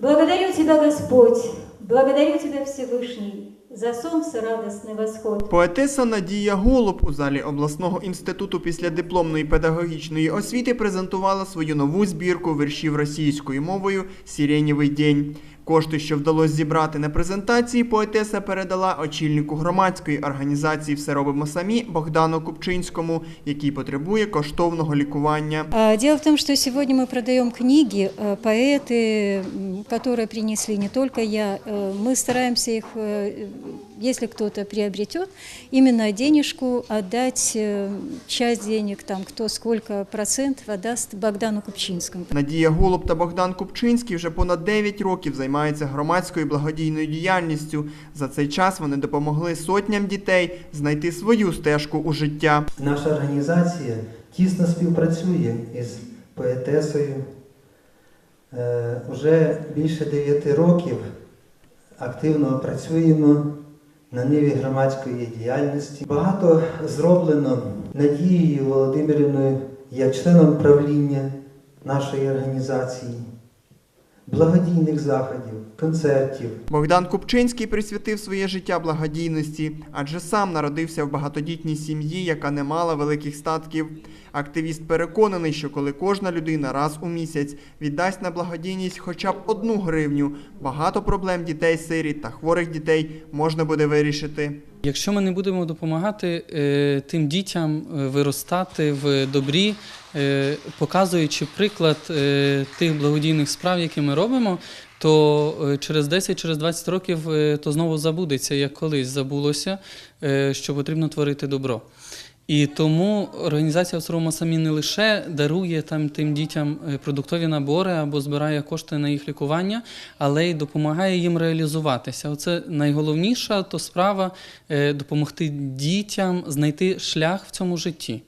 Благодарю Тебя, Господь, благодарю Тебя, Всевышний, за сонце радостний восход. Поетеса Надія Голуб у залі обласного інституту після дипломної педагогічної освіти презентувала свою нову збірку віршів російською мовою Сіренєвий день. Кошти, що вдалося зібрати на презентації, поетеса передала очільнику громадської організації Все робимо самі Богдану Купчинському, який потребує коштовного лікування. А, Дело в том, что сегодня мы продаем книги, э, поэты, м, которые принесли не только я. Э, Мы стараемся их, э, если кто-то приобретет, именно денежку отдать, э, часть денег, там кто сколько процентов отдаст Богдану Купчинскому. Надія Голуб та Богдан Купчинський вже понад 9 років займаються громадською благодійною діяльністю. За цей час вони допомогли сотням дітей знайти свою стежку у життя. Наша організація тісно співпрацює із поетесою. Е, Уже більше 9 років активно працюємо на ниві громадської діяльності. Багато зроблено Надією Володимирівною як членом правління нашої організації, благодійних заходів, концертів. Богдан Купчинський присвятив своє життя благодійності, адже сам народився в багатодітній сім'ї, яка не мала великих статків. Активіст переконаний, що коли кожна людина раз у місяць віддасть на благодійність хоча б одну гривню, багато проблем дітей сиріт та хворих дітей можна буде вирішити. Якщо ми не будемо допомагати е, тим дітям е, виростати в добрі, е, показуючи приклад тих благодійних справ, які ми робимо, то через 10, через 20 років то знову забудеться, як колись забулося, що потрібно творити добро. І тому організація «Осрома самі не лише дарує там тим дітям е, продуктові набори або збирає кошти на їх лікування, але й допомагає їм реалізуватися. Оце найголовніша то справа е, допомогти дітям знайти шлях в цьому житті.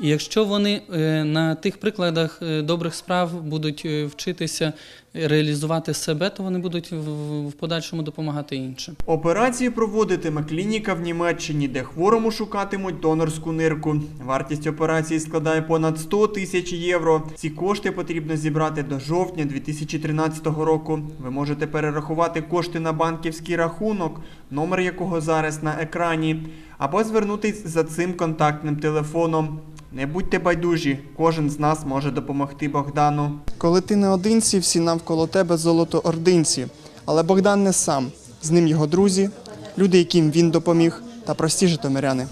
І якщо вони е, на тих прикладах е, добрих справ будуть е, вчитися реалізувати себе, то вони будуть в- подальшому допомагати іншим. Операцію проводитиме клініка в Німеччині, де хворому шукатимуть донорську нирку. Вартість операції складає понад 100 тисяч євро. Ці кошти потрібно зібрати до жовтня 2013 року. Ви можете перерахувати кошти на банківський рахунок, номер якого зараз на екрані, або звернутись за цим контактним телефоном. Не будьте байдужі, кожен з нас може допомогти Богдану. Коли ти не одинці, всі навколо тебе золотоординці. Але Богдан не сам. З ним його друзі, люди, яким він допоміг, та прості житомиряни.